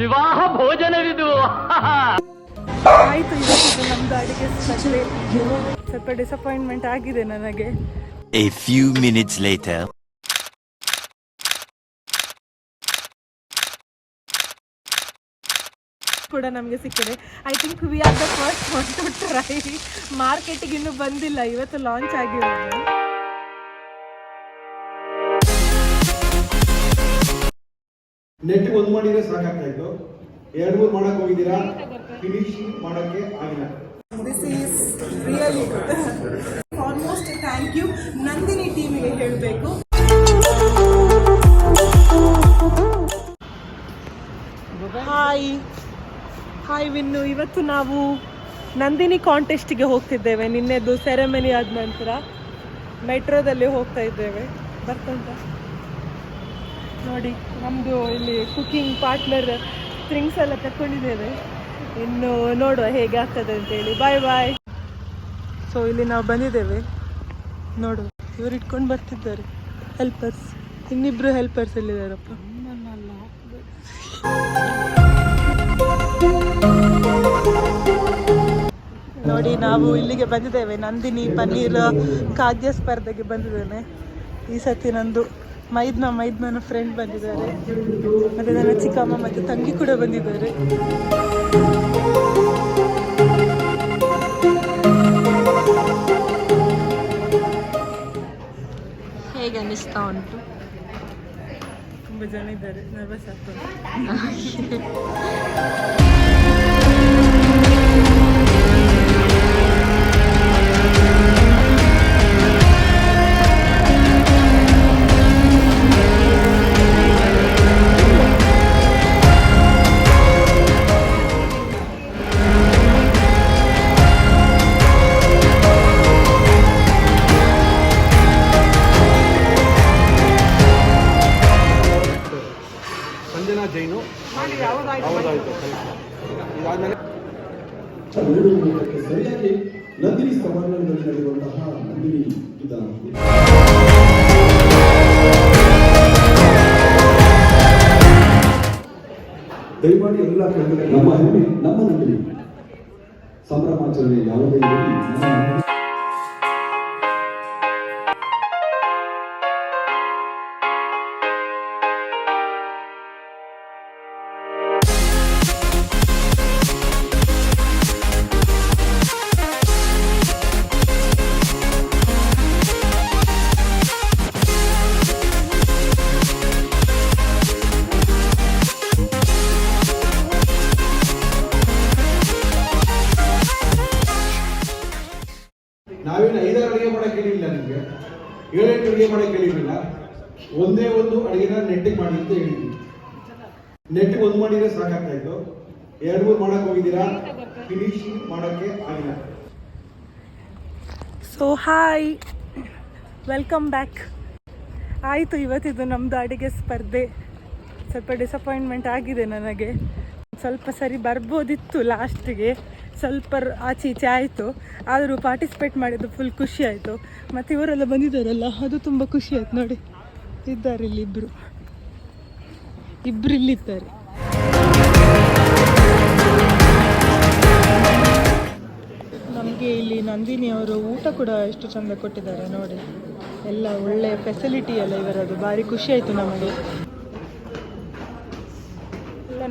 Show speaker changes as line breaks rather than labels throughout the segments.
ವಿವಾಹ ಭೋಜನವಿದು
ಆಯ್ತು ನಮ್ಮದು ಅಡುಗೆ ಸ್ವಲ್ಪ ಡಿಸಪಾಯಿಂಟ್ಮೆಂಟ್ ಆಗಿದೆ ನನಗೆ.
ಎ ಫ್ಯೂ ಮಿನಿಟ್ಸ್ ಲೇಟರ್
ಕೂಡ ನಮಗೆ ಸಿಕ್ಕಿದೆ. I think we are the first one to try ಮಾರ್ಕೆಟಿಗೆ ಇನ್ನೂ ಬಂದಿಲ್ಲ ಇವತ್ತು ಲಾಂಚ್ ಆಗಿರೋದು.
ನೆಟ್ ಒಂದು ಮಾಡಿದ್ರೆ ಸಾಕಾಗ್ತಾ ಇತ್ತು. ಎರಡು ಮೂರು ಮಾಡಕ್ ಹೋಗಿದ್ದೀರಾ? ಫಿನಿಶಿಂಗ್ ಮಾಡಕ್ಕೆ ಆಗಿಲ್ಲ.
This is really almost thank you Nandini ಟೀಮಿಗೆ ಹೇಳಬೇಕು. ಹಾಯ್ ಹಾಯ್ ವಿನ್ನು ಇವತ್ತು ನಾವು ನಂದಿನಿ ಕಾಂಟೆಸ್ಟಿಗೆ ಹೋಗ್ತಿದ್ದೇವೆ. ನಿನ್ನೆದು ಸೆರೆಮನಿ ಆದ ನಂತರ ಮೆಟ್ರೋದಲ್ಲಿ ಹೋಗ್ತಾ ಇದ್ದೇವೆ. ಬರ್ತಂತ ನೋಡಿ ನಮ್ಮದು ಇಲ್ಲಿ ಕುಕಿಂಗ್ ಪಾರ್ಟ್ನರ್ ಥಿಂಗ್ಸ್ ಎಲ್ಲ ತಗೊಂಡಿದ್ದೇವೆ ಇನ್ನು ನೋಡುವ ಹೇಗೆ ಆಗ್ತದೆ ಅಂತೇಳಿ ಬಾಯ್ ಬಾಯ್ ಸೊ ಇಲ್ಲಿ ನಾವು ಬಂದಿದ್ದೇವೆ. ನೋಡು ಇವರು ಇಟ್ಕೊಂಡು ಬರ್ತಿದ್ದಾರೆ. ಹೆಲ್ಪರ್ಸ್ ಇನ್ನಿಬ್ರು ಹೆಲ್ಪರ್ಸ್ ಎಲ್ಲಿದ್ದಾರಪ್ಪ? ನೋಡಿ, ನಾವು ಇಲ್ಲಿಗೆ ಬಂದಿದ್ದೇವೆ. ನಂದಿನಿ ಪನ್ನೀರ್ ಖಾದ್ಯ ಸ್ಪರ್ಧೆಗೆ ಬಂದಿದ್ದೇನೆ. ಈ ಸತಿ ನಂದು ಮೈದ್ನ ಮೈದ್ನ ಫ್ರೆಂಡ್ ಬಂದಿದ್ದಾರೆ. ಮತ್ತೆ ನನ್ನ ಚಿಕ್ಕಮ್ಮ ಮತ್ತೆ ತಂಗಿ ಕೂಡ ಬಂದಿದ್ದಾರೆ.
ಹೇಗೆ ಅನಿಸ್ತಾ ಉಂಟು?
ತುಂಬ ಜನ ಇದ್ದಾರೆ. ನರ್ವಸ್ ಆಗ್ತದೆ
ನಿಮಿಷಕ್ಕೆ ಸರಿಯಾಗಿ ನಂದಿನಿ ಸಭಾಂಗಣದಲ್ಲಿ ನಡೆಯುವಂತಹ ನಂದಿನಿ ಇದಾಗಿದೆ ದಯಮಾಡಿ ಎಲ್ಲ ಕಡೆಗಳ ನಮ್ಮ ಹೆಮ್ಮೆ, ನಮ್ಮ ನಂದಿನಿ ಸಂಭ್ರಮಾಚರಣೆ ಯಾವುದೇ
ನಾವೇನು ಐದಾರು ಅಡಿಗೆ ಮಾಡೋಕೆ ಹೇಳಿಲ್ಲ ನಿಮಗೆ. ಏಳೆಂಟು ಅಡಿಗೆ ಮಾಡೋಕೆ ಹೇಳಿರಲಿಲ್ಲ ಒಂದೇ ಒಂದು ಅಡುಗೆನ ನೆಟ್ಟಿಗೆ ಮಾಡಿ ಅಂತ ಹೇಳಿದ್ವಿ. ನೆಟ್ಟಿಗೆ ಒಂದು ಮಾಡಿದ್ರೆ ಸಾಕಾಗ್ತಾ ಇತ್ತು. ಎರಡು ಮೂರು ಮಾಡಕ್ಕೆ ಹೋಗಿದ್ದೀರಾ? ಫಿನಿಶಿಂಗ್ ಮಾಡೋಕ್ಕೆ ಆಗಿಲ್ಲ.
ಸೊ ಹಾಯ್ ವೆಲ್ಕಮ್ ಬ್ಯಾಕ್ ಆಯಿತು, ಇವತ್ತಿದು ನಮ್ಮದು ಅಡುಗೆ ಸ್ಪರ್ಧೆ. ಸ್ವಲ್ಪ ಡಿಸಪಾಯಿಂಟ್ಮೆಂಟ್ ಆಗಿದೆ ನನಗೆ. ಸ್ವಲ್ಪ ಸರಿ ಬರ್ಬೋದಿತ್ತು ಲಾಸ್ಟಿಗೆ. ಸ್ವಲ್ಪ ಆಚೆ ಈಚೆ ಆಯಿತು. ಆದರೂ ಪಾರ್ಟಿಸಿಪೇಟ್ ಮಾಡಿದ್ದು ಫುಲ್ ಖುಷಿ ಆಯಿತು. ಮತ್ತು ಇವರೆಲ್ಲ ಬಂದಿದ್ದಾರಲ್ಲ, ಅದು ತುಂಬ ಖುಷಿ ಆಯ್ತು ನೋಡಿ. ಇದ್ದಾರೆ ಇಲ್ಲಿ ಇಬ್ಬರು ಇಬ್ಬರು ಇಲ್ಲಿದ್ದಾರೆ. ನಮಗೆ ಇಲ್ಲಿ ನಂದಿನಿ ಅವರು ಊಟ ಕೂಡ ಎಷ್ಟು ಚಂದ ಕೊಟ್ಟಿದ್ದಾರೆ ನೋಡಿ. ಎಲ್ಲ ಒಳ್ಳೆಯ ಫೆಸಿಲಿಟಿ ಎಲ್ಲ ಇವರದು ಭಾರಿ ಖುಷಿ ಆಯಿತು ನಮಗೆ.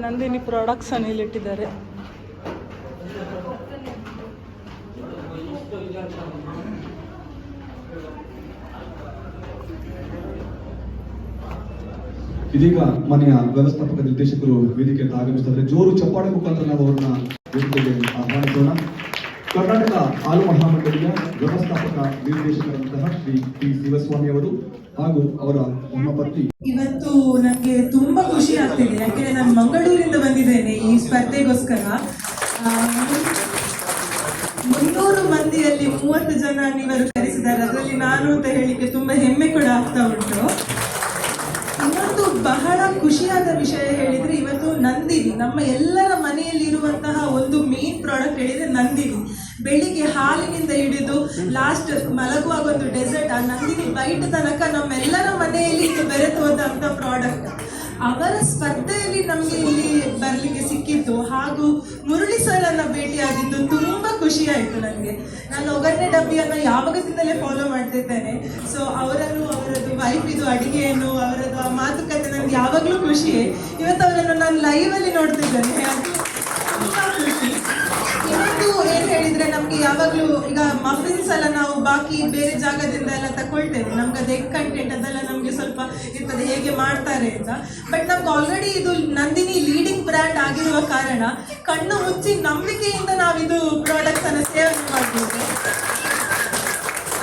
ನಂದಿನಿ ಪ್ರಾಡಕ್ಟ್ಸ್ ಅನ್ನು ಇಲ್ಲಿಟ್ಟಿದ್ದಾರೆ.
ಇದೀಗ ಮನೆಯ ವ್ಯವಸ್ಥಾಪಕ ನಿರ್ದೇಶಕರು ವೇದಿಕೆ ಆಗಮಿಸಿದ್ರೆ ಜೋರು ಚಪ್ಪಾಳೆ ಮುಖಾಂತರ ನಾವು ಅವರನ್ನ ವೇದಿಕೆಗೆ ಆಹ್ವಾನಿಸೋಣ. ಕರ್ನಾಟಕ ಹಾಲು ಮಹಾಮಂಡಳಿಯ ವ್ಯವಸ್ಥಾಪಕ ನಿರ್ದೇಶಕರಂತಹ ಶ್ರೀ ಟಿ. ಶಿವಸ್ವಾಮಿ ಅವರು ಹಾಗೂ ಅವರ ಧರ್ಮಪತ್ನಿ
ಇವತ್ತು ತುಂಬ ಖುಷಿ ಆಗ್ತಿದೆ. ಯಾಕೆಂದರೆ ನಾನು ಮಂಗಳೂರಿಂದ ಬಂದಿದ್ದೇನೆ ಈ ಸ್ಪರ್ಧೆಗೋಸ್ಕರ. ಮುನ್ನೂರು ಮಂದಿಯಲ್ಲಿ ಮೂವತ್ತು ಜನ ನೀವರು ಕರೆಸಿದ್ದಾರೆ. ಅದರಲ್ಲಿ ನಾನು ಅಂತ ಹೇಳಿಕ್ಕೆ ತುಂಬ ಹೆಮ್ಮೆ ಕೂಡ ಆಗ್ತಾ ಉಂಟು. ಇನ್ನೊಂದು ಬಹಳ ಖುಷಿಯಾದ ವಿಷಯ ಹೇಳಿದ್ರೆ ಇವತ್ತು ನಂದಿನಿ. ನಮ್ಮ ಎಲ್ಲರ ಮನೆಯಲ್ಲಿ ಇರುವಂತಹ ಒಂದು ಮೇನ್ ಪ್ರಾಡಕ್ಟ್ ಹೇಳಿದ್ರೆ ನಂದಿನಿ. ಬೆಳಿಗ್ಗೆ ಹಾಲಿನಿಂದ ಹಿಡಿದು ಲಾಸ್ಟ್ ಮಲಗುವಾಗ ಒಂದು ಡೆಸರ್ಟ್ ಆ ನಂದಿನಿ ಬೈಟ್ ತನಕ ನಮ್ಮೆಲ್ಲರ ಮನೆಯಲ್ಲಿ ಇದು ಬೆರೆತು ಪ್ರಾಡಕ್ಟ್ ಅವರ ಸ್ಪರ್ಧೆಯಲ್ಲಿ ನಮಗೆ ಇಲ್ಲಿ ಬರಲಿಕ್ಕೆ ಸಿಕ್ಕಿತ್ತು. ಹಾಗೂ ಮುರುಳಿ ಸರ್ ಅನ್ನ ಭೇಟಿಯಾಗಿದ್ದು ತುಂಬಾ ಖುಷಿ ಆಯಿತು ನನಗೆ. ನಾನು ಒಗ್ಗರಣೆ ಡಬ್ಬಿಯನ್ನು ಯಾವಾಗದಿಂದಲೇ ಫಾಲೋ ಮಾಡ್ತಿದ್ದೇನೆ. ಸೊ ಅವರನ್ನು, ಅವರದ್ದು ವೈಫ್ ಇದು ಅಡುಗೆಯನ್ನು, ಅವರದ್ದು ಆ ಮಾತುಕತೆ ನನಗೆ ಯಾವಾಗಲೂ ಖುಷಿಯೇ. ಇವತ್ತು ಅವರನ್ನು ನಾನು ಲೈವಲ್ಲಿ ನೋಡ್ತಿದ್ದೇನೆ. ಅದು ಏನ್ ಹೇಳಿದ್ರೆ ನಮ್ಗೆ ಯಾವಾಗ್ಲೂ ಈಗ ಮಫಿನ್ಸ್ ಎಲ್ಲ ನಾವು ಬಾಕಿ ಬೇರೆ ಜಾಗದಿಂದ ಎಲ್ಲ ತಕೊಳ್ತೇವೆ. ನಮ್ಗೆ ಅದು ಕಂಟೆಂಟ್ ಅದೆಲ್ಲ ನಮ್ಗೆ ಸ್ವಲ್ಪ ಇರ್ತದೆ. ಹೇಗೆ ಮಾಡ್ತಾರೆ ಅಂತ. ಬಟ್ ನಮ್ಗೆ ಆಲ್ರೆಡಿ ಇದು ನಂದಿನಿ ಲೀಡಿಂಗ್ ಬ್ರ್ಯಾಂಡ್ ಆಗಿರುವ ಕಾರಣ ಕಣ್ಣು ಮುಚ್ಚಿ ನಂಬಿಕೆಯಿಂದ ನಾವಿದು ಪ್ರಾಡಕ್ಟ್ಸ್ ಅನ್ನ ಸೇವನೆ ಮಾಡ್ಬೋದು.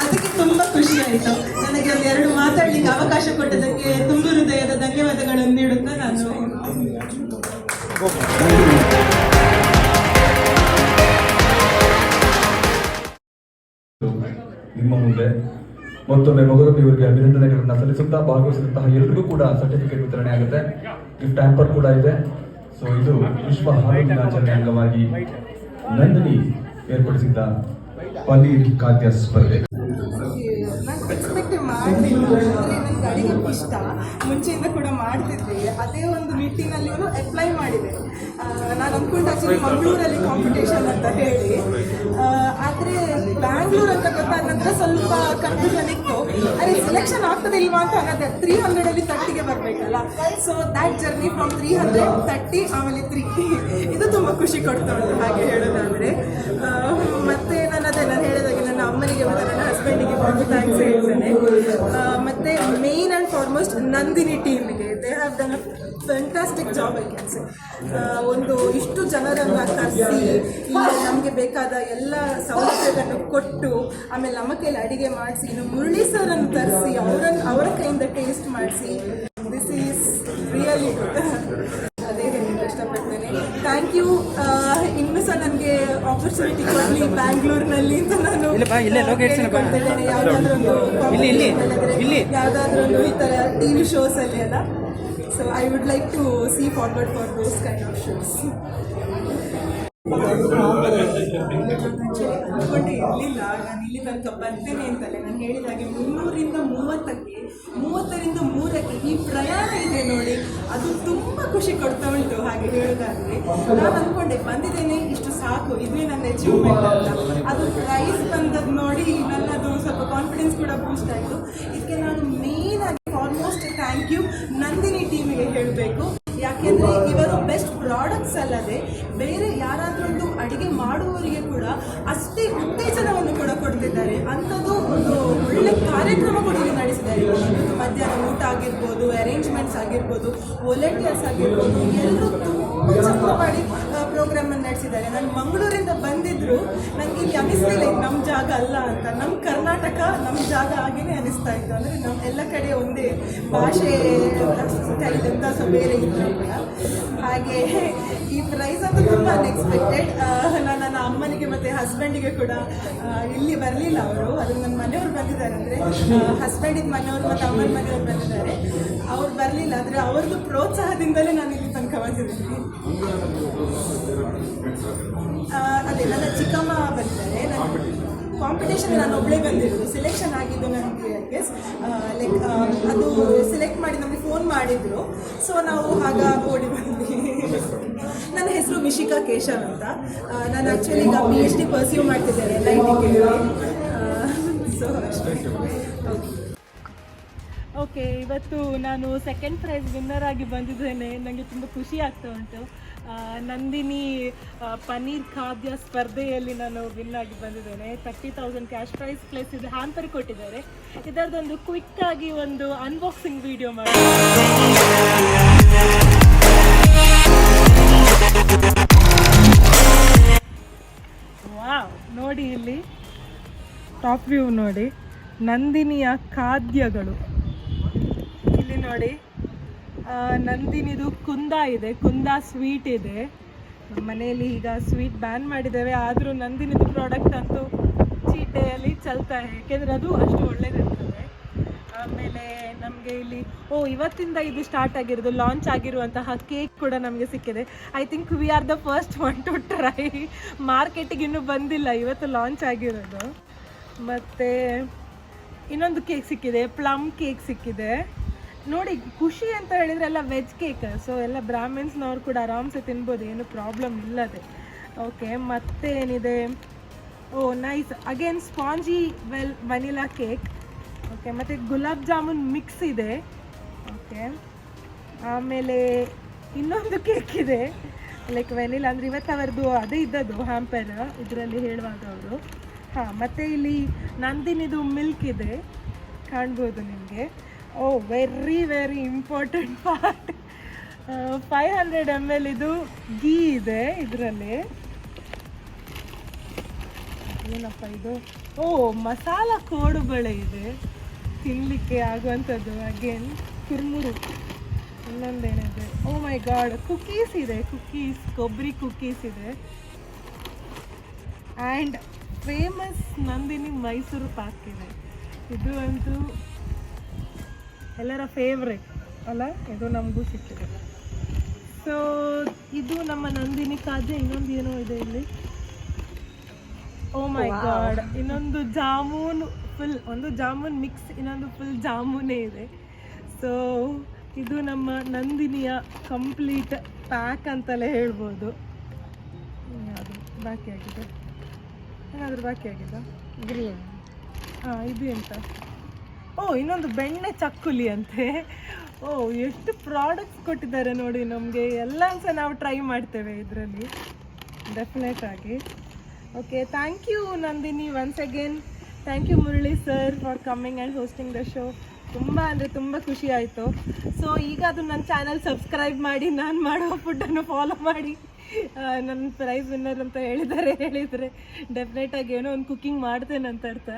ಅದಕ್ಕೆ ತುಂಬಾ ಖುಷಿ ಆಯ್ತು. ನನಗೆ ಒಂದು ಎರಡು ಮಾತಾಡ್ಲಿಕ್ಕೆ ಅವಕಾಶ ಕೊಟ್ಟದಕ್ಕೆ ತುಂಬ ಹೃದಯದ ಧನ್ಯವಾದಗಳನ್ನು ನೀಡುತ್ತಾ ನಾನು.
ನಿಮ್ಮ ಮುಂದೆ ಮತ್ತೊಮ್ಮೆ ಮಗುರಪ್ಪಿ ಇವರಿಗೆ ಅಭಿನಂದನೆಗಳನ್ನು ಸಲ್ಲಿಸುತ್ತಾ ಭಾಗವಹಿಸಿದಂತಹ ಎಲ್ರಿಗೂ ಕೂಡ ಸರ್ಟಿಫಿಕೇಟ್ ವಿತರಣೆ ಆಗುತ್ತೆ. ಗಿಫ್ಟ್ ಹ್ಯಾಂಪರ್ ಕೂಡ ಇದೆ. ಸೊ ಇದು ವಿಶ್ವ ಹಾಲು ದಿನಾಚರಣೆ ಅಂಗವಾಗಿ ನಂದಿನಿ ಏರ್ಪಡಿಸಿದ್ದ ಪನೀರ್ ಖಾದ್ಯ ಸ್ಪರ್ಧೆ.
ಅಂದರೆ ನನಗೆ ಅಡಿಗೆ ಇಷ್ಟ ಮುಂಚೆಯಿಂದ ಕೂಡ ಮಾಡ್ತಿದ್ವಿ ಅದೇ ಒಂದು ನಿಟ್ಟಿನಲ್ಲಿ ಅಪ್ಲೈ ಮಾಡಿದೆ ನಾನು ಅಂದ್ಕೊಂಡು ಆಕ್ಚುಲಿ ಮಂಗಳೂರಲ್ಲಿ ಕಾಂಪಿಟೇಷನ್ ಅಂತ ಹೇಳಿ ಆದರೆ ಬ್ಯಾಂಗ್ಳೂರ್ ಅಂತ ಗೊತ್ತಾದ ನಂತರ ಸ್ವಲ್ಪ ಕನ್ಫ್ಯೂಷನ್ ಇತ್ತು ಅರೆ ಸೆಲೆಕ್ಷನ್ ಆಗ್ತದೆ ಇಲ್ವಾ ಅಂತ ಅನ್ನೋದೇ ತ್ರೀ ಹಂಡ್ರೆಡಲ್ಲಿ ತರ್ಟಿಗೆ ಬರಬೇಕಲ್ಲ so that journey from three hundred thirty ಆಮೇಲೆ ತ್ರೀ ಇದು ತುಂಬ ಖುಷಿ ಕೊಡ್ತಾ ಉಂಟು ಹಾಗೆ ಹೇಳೋದಾದರೆ ಮತ್ತೆ ನಾನು ಅದೇ ನಾನು ಹೇಳಿದಾಗೆ ನನ್ನ ಅಮ್ಮನಿಗೆ ಮತ್ತು ನನ್ನ ಹಸ್ಬೆಂಡಿಗೆ ತುಂಬ ಥ್ಯಾಂಕ್ಸ್ ಹೇಳ್ತೇನೆ. Foremost Nandini ಟೀಮಿಗೆ. They have done a fantastic job I can say ಒಂದು ಇಷ್ಟು ಜನರನ್ನು ಕರೆಸಿ ನಮಗೆ ಬೇಕಾದ ಎಲ್ಲ ಸೌಲಭ್ಯಗಳನ್ನು ಕೊಟ್ಟು, ಆಮೇಲೆ ನಮ್ಮ ಕೈಲಿ ಅಡಿಗೆ ಮಾಡಿಸಿ, ಇನ್ನು ಮುರಳಿ ಸರನ್ನು ತರಿಸಿ ಅವರನ್ನು ಅವರ ಕೈಯಿಂದ ಟೇಸ್ಟ್ ಮಾಡಿಸಿ ದಿಸ್ ಈಸ್ ರಿಯಲಿ ನನಗೆ ಆಪರ್ಚುನಿಟಿ ಕೊಡಲಿ ಬ್ಯಾಂಗ್ಳೂರ್ನಲ್ಲಿ ಅಂತ ನಾನು ಲೊಕೇಶನ್ ಯಾವುದಾದ್ರೂ ಒಂದು ಇಲ್ಲಿ ಯಾವುದಾದ್ರೂ ಒಂದು ಈ ಥರ ಟಿ ವಿ ಶೋಸಲ್ಲಿ ಅಲ್ಲ? So I would like to see forward for those kind of shows ಅನ್ಕೊಂಡೆ ಇರಲಿಲ್ಲ. ನಾನು ಇಲ್ಲಿ ತನಕ ಬರ್ತೇನೆ ಅಂತಲೇ. ನಾನು ಹೇಳಿದ ಹಾಗೆ ಮುನ್ನೂರಿಂದ ಮೂವತ್ತಕ್ಕೆ, ಮೂವತ್ತರಿಂದ ಮೂರಕ್ಕೆ ಈ ಪ್ರಯಾಣ ಇದೆ ನೋಡಿ. ಅದು ತುಂಬ ಖುಷಿ ಕೊಡ್ತಾ ಉಂಟು ಹಾಗೆ ಹೇಳೋದಾದ್ರೆ. ನಾನು ಅಂದ್ಕೊಂಡೆ ಬಂದಿದ್ದೇನೆ, ಇಷ್ಟು ಸಾಕು. ಇದೇ ನನ್ನ ಅಚೀವ್ಮೆಂಟ್ ಅಂತ. ಅದು ಪ್ರೈಸ್ ಬಂದದ್ದು ನೋಡಿ ನನ್ನದು ಸ್ವಲ್ಪ ಕಾನ್ಫಿಡೆನ್ಸ್ ಕೂಡ ಬೂಸ್ಟ್ ಆಯಿತು. ಇದಕ್ಕೆ ನಾನು ಮೇನ್ ಅಷ್ಟೇ ಉತ್ತೇಜನವನ್ನು ಕೂಡ ಕೊಡ್ತಿದ್ದಾರೆ. ಅಂಥದ್ದು ಒಂದು ಒಳ್ಳೆ ಕಾರ್ಯಕ್ರಮ ಕೂಡ ನಡೆಸಿದ್ದಾರೆ. ಮಧ್ಯಾಹ್ನ ಊಟ ಆಗಿರ್ಬೋದು ಅರೇಂಜ್ಮೆಂಟ್ಸ್ ಆಗಿರ್ಬೋದು ವಾಲಂಟಿಯರ್ಸ್ ಆಗಿರ್ಬೋದು, ಎಲ್ಲರೂ ತುಂಬ ಮಾಡಿ ಪ್ರೋಗ್ರಾಮ್ ಅನ್ನು ನಡೆಸಿದ್ದಾರೆ. ನಾನು ಮಂಗಳೂರಿಂದ ಬಂದಿದ್ರು. ನನಗೆ ಇಲ್ಲಿ ಅನಿಸ್ತಿಲ್ಲ, ಇದು ನಮ್ಮ ಜಾಗ ಅಲ್ಲ ಅಂತ. ನಮ್ಮ ಕರ್ನಾಟಕ ನಮ್ಮ ಜಾಗ ಹಾಗೇನೆ ಅನಿಸ್ತಾ ಇತ್ತು. ಅಂದರೆ ನಮ್ಮ ಎಲ್ಲ ಕಡೆ ಒಂದೇ ಭಾಷೆ ಅಂತ ಸೊ ಬೇರೆ ಇದ್ರು ಕೂಡ ಹಾಗೆ ಈ ಪ್ರೈಸ್ ಅಂತ ತುಂಬ ಅನ್ಎಕ್ಸ್ಪೆಕ್ಟೆಡ್ ನಾನು ನನ್ನ ಅಮ್ಮನಿಗೆ ಮತ್ತು ಹಸ್ಬೆಂಡಿಗೆ ಕೂಡ ಇಲ್ಲಿ ಬರಲಿಲ್ಲ ಅವರು. ಅದು ನನ್ನ ಮನೆಯವ್ರು ಬಂದಿದ್ದಾರೆ ಅಂದರೆ ಹಸ್ಬೆಂಡಿನ ಮನೆಯವರು ಮತ್ತು ಅಮ್ಮನ ಮನೆಯವ್ರು ಬಂದಿದ್ದಾರೆ. ಅವ್ರು ಬರಲಿಲ್ಲ, ಆದರೆ ಅವ್ರದ್ದು ಪ್ರೋತ್ಸಾಹದಿಂದಲೇ ನಾನು ಇಲ್ಲಿ ತನಕ ಬಂದಿದ್ದೀನಿ ಅದೇ ನನ್ನ ಚಿಕ್ಕಮ್ಮ ಬಂದಿದ್ದಾರೆ. ಕಾಂಪಿಟೇಷನ್ ನಾನು ಒಬ್ಬಳೇ ಬಂದಿರೋದು. ಸೆಲೆಕ್ಷನ್ ಆಗಿದ್ದು ನನಗೆ ಗೆಸ್ ಲೈಕ್ ಅದು ಸೆಲೆಕ್ಟ್ ಮಾಡಿ ನಮಗೆ ಫೋನ್ ಮಾಡಿದ್ರು. ಸೊ ನಾವು ಆಗ ಓಡಿ ಬಂದ್ವಿ. ನನ್ನ ಹೆಸರು ಮಿಶಿಕಾ ಕೇಶವ್ ಅಂತ. ನಾನು ಆ್ಯಕ್ಚುಲಿ ಈಗ ಪಿ ಎಚ್ ಡಿ ಪರ್ಸ್ಯೂ ಮಾಡ್ತಿದ್ದೇನೆ ಲೈಟಿಂಗ್ ಸೊ ಅಷ್ಟೇ. ಓಕೆ, ಇವತ್ತು ನಾನು ಸೆಕೆಂಡ್ ಪ್ರೈಸ್ ವಿನ್ನರ್ ಆಗಿ ಬಂದಿದ್ದೇನೆ. ನನಗೆ ತುಂಬ ಖುಷಿ ಆಗ್ತಾ ಉಂಟು. ನಂದಿನಿ ಪನ್ನೀರ್ ಖಾದ್ಯ ಸ್ಪರ್ಧೆಯಲ್ಲಿ ನಾನು ವಿನ್ ಆಗಿ ಬಂದಿದ್ದೇನೆ. Thirty thousand cash prize plus ಇದು ಹ್ಯಾಂಪರ್ ಕೊಟ್ಟಿದ್ದಾರೆ. ಇದರದೊಂದು ಕ್ವಿಕ್ ಆಗಿ ಒಂದು ಅನ್ಬಾಕ್ಸಿಂಗ್ ವಿಡಿಯೋ ವಾವ್ ನೋಡಿ ಇಲ್ಲಿ. ಟಾಪ್ ವ್ಯೂ ನೋಡಿ. ನಂದಿನಿಯ ಖಾದ್ಯಗಳು. ಇಲ್ಲಿ ನೋಡಿ. ನಂದಿನಿದು ಕುಂದ ಇದೆ. ಕುಂದ ಸ್ವೀಟ್ ಇದೆ. ಮನೆಯಲ್ಲಿ ಈಗ ಸ್ವೀಟ್ ಬ್ಯಾನ್ ಮಾಡಿದ್ದೇವೆ. ಆದರೂ ನಂದಿನಿದು ಪ್ರಾಡಕ್ಟ್ ಅಂತೂ ಚೀಟೆಯಲ್ಲಿ ಚಲ್ತಾ ಯಾಕೆಂದರೆ ಅದು ಅಷ್ಟು ಒಳ್ಳೇದಿರ್ತದೆ. ಆಮೇಲೆ ನಮಗೆ ಇಲ್ಲಿ, ಓ, ಇವತ್ತಿಂದ ಇದು ಸ್ಟಾರ್ಟ್ ಆಗಿರೋದು ಲಾಂಚ್ ಆಗಿರುವಂತಹ ಕೇಕ್ ಕೂಡ ನಮಗೆ ಸಿಕ್ಕಿದೆ. I think we are the first one to try ಮಾರ್ಕೆಟಿಗೆ ಇನ್ನೂ ಬಂದಿಲ್ಲ. ಇವತ್ತು ಲಾಂಚ್ ಆಗಿರೋದು. ಮತ್ತು ಇನ್ನೊಂದು ಕೇಕ್ ಸಿಕ್ಕಿದೆ. ಪ್ಲಮ್ ಕೇಕ್ ಸಿಕ್ಕಿದೆ. ನೋಡಿ, ಖುಷಿ ಅಂತ ಹೇಳಿದ್ರೆ ಎಲ್ಲ ವೆಜ್ ಕೇಕ್ ಸೊ ಎಲ್ಲ ಬ್ರಾಹ್ಮಿನ್ಸ್ನವ್ರು ಕೂಡ ಆರಾಮ್ಸೆ ತಿನ್ಬೋದು, ಏನು ಪ್ರಾಬ್ಲಮ್ ಇಲ್ಲದೆ. ಓಕೆ ಮತ್ತೇನಿದೆ? ಓ nice again spongy well vanilla cake okay ಮತ್ತು ಗುಲಾಬ್ ಜಾಮೂನ್ ಮಿಕ್ಸ್ ಇದೆ. ಓಕೆ ಆಮೇಲೆ ಇನ್ನೊಂದು ಕೇಕ್ ಇದೆ. ಲೈಕ್ ವೆನಿಲಾ ಅಂದರೆ ಇವತ್ತು ಅವರದು ಅದೇ ಇದ್ದದ್ದು ಹ್ಯಾಂಪರ್ ಇದರಲ್ಲಿ ಹೇಳುವಾಗ ಅವರು. ಹಾಂ, ಮತ್ತು ಇಲ್ಲಿ ನಂದಿನಿದು ಮಿಲ್ಕ್ ಇದೆ. ಕಾಣ್ಬೋದು ನಿಮಗೆ. ಓ very very important part five hundred M L ಇದು ಗೀ ಇದೆ ಇದರಲ್ಲಿ. ಏನಪ್ಪ ಇದು? ಓ ಮಸಾಲ ಕೋಡುಬಳೆ ಇದೆ. ತಿನ್ನಲಿಕ್ಕೆ ಆಗುವಂಥದ್ದು ಅಗೇನ್ ಕುರ್ಮುರು. ಇನ್ನೊಂದೇನಿದೆ? ಓ ಮೈ ಗಾಡ್ ಕುಕೀಸ್ ಇದೆ ಕುಕೀಸ್ ಕೊಬ್ಬರಿ ಕುಕೀಸ್ ಇದೆ. ಆ್ಯಂಡ್ ಫೇಮಸ್ ನಂದಿನಿ ಮೈಸೂರು ಪಾಕ್ ಇದೆ. ಇದು ಅಂತೂ ಎಲ್ಲರ ಫೇವ್ರೆಟ್ ಅಲ್ಲ? ಇದು ನಮಗೂ ಸಿಕ್ಕಿದೆ ಸೊ ಇದು ನಮ್ಮ ನಂದಿನಿ ಕಾಜೆ ಇನ್ನೊಂದು ಏನೋ ಇದೆ ಇಲ್ಲಿ. ಓ ಮೈ ಗಾಡ್ ಇನ್ನೊಂದು ಜಾಮೂನ್ ಫುಲ್ ಒಂದು ಜಾಮೂನ್ ಮಿಕ್ಸ್ ಇನ್ನೊಂದು ಫುಲ್ ಜಾಮೂನೇ ಇದೆ. ಸೊ ಇದು ನಮ್ಮ ನಂದಿನಿಯ ಕಂಪ್ಲೀಟ್ ಪ್ಯಾಕ್ ಅಂತಲೇ ಹೇಳ್ಬೋದು. ಯಾವುದು ಬಾಕಿ ಆಗಿದೆ. ಏನಾದರೂ ಬಾಕಿ ಆಗಿದೆ?
ಗ್ರೀನ್
ಹಾಂ ಇದು ಎಂತ? ಓ, ಇನ್ನೊಂದು ಬೆಣ್ಣೆ ಚಕ್ಕುಲಿ ಅಂತೆ. ಓ, ಎಷ್ಟು ಪ್ರಾಡಕ್ಟ್ಸ್ ಕೊಟ್ಟಿದ್ದಾರೆ ನೋಡಿ ನಮಗೆ. ಎಲ್ಲ ಸಹ ನಾವು ಟ್ರೈ ಮಾಡ್ತೇವೆ ಇದರಲ್ಲಿ. ಡೆಫಿನೆಟ್ ಆಗಿ okay thank you Nandini once again thank you Murali sir for coming and hosting the show ತುಂಬ ಅಂದರೆ ತುಂಬ ಖುಷಿ ಆಯಿತು. ಸೊ ಈಗ ಅದು ನನ್ನ ಚಾನಲ್ ಸಬ್ಸ್ಕ್ರೈಬ್ ಮಾಡಿ, ನಾನು ಮಾಡೋ ಫುಡ್ಡನ್ನು ಫಾಲೋ ಮಾಡಿ. ನನ್ನ ಪ್ರೈಸ್ ವಿನ್ನರ್ ಅಂತ ಹೇಳಿದ್ದಾರೆ, ಹೇಳಿದರೆ. ಡೆಫಿನೆಟಾಗಿ ಏನೋ ಒಂದು ಕುಕ್ಕಿಂಗ್ ಮಾಡ್ತೇನೆ ಅಂತ ಅರ್ಥ.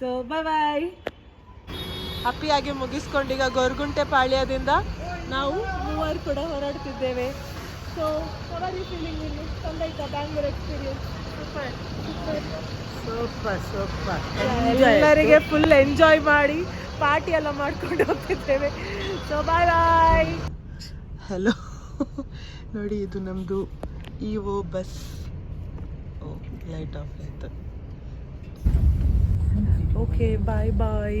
ಸೊ ಬಾಯ್ ಬಾಯ್ ಹ್ಯಾಪಿಯಾಗಿ ಮುಗಿಸ್ಕೊಂಡೀಗ ಗೊರ್ಗುಂಟೆ ಪಾಳ್ಯದಿಂದ ನಾವು ಮೂವರು ಕೂಡ ಹೊರಡ್ತಿದ್ದೇವೆ. ಸೊ ಫೀಲಿಂಗ್ ಇಲ್ಲಿ ಚಂದಾಯ್ತಾ ಬ್ಯಾಂಗ್ಳೂರ್ ಎಕ್ಸ್ಪೀರಿಯನ್ಸ್
ಸೂಪರ್ ಸೂಪರ್
ಎಲ್ಲರಿಗೆ ಫುಲ್ ಎಂಜಾಯ್ ಮಾಡಿ ಪಾರ್ಟಿ ಎಲ್ಲ ಮಾಡ್ಕೊಂಡು ಹೋಗ್ತಿದ್ದೇವೆ. ಸೊ ಬಾಯ್ ಬಾಯ್ ಹಲೋ ನೋಡಿ ಇದು ನಮ್ಮದು oh bus oh light off ಆಯ್ತು. Okay bye bye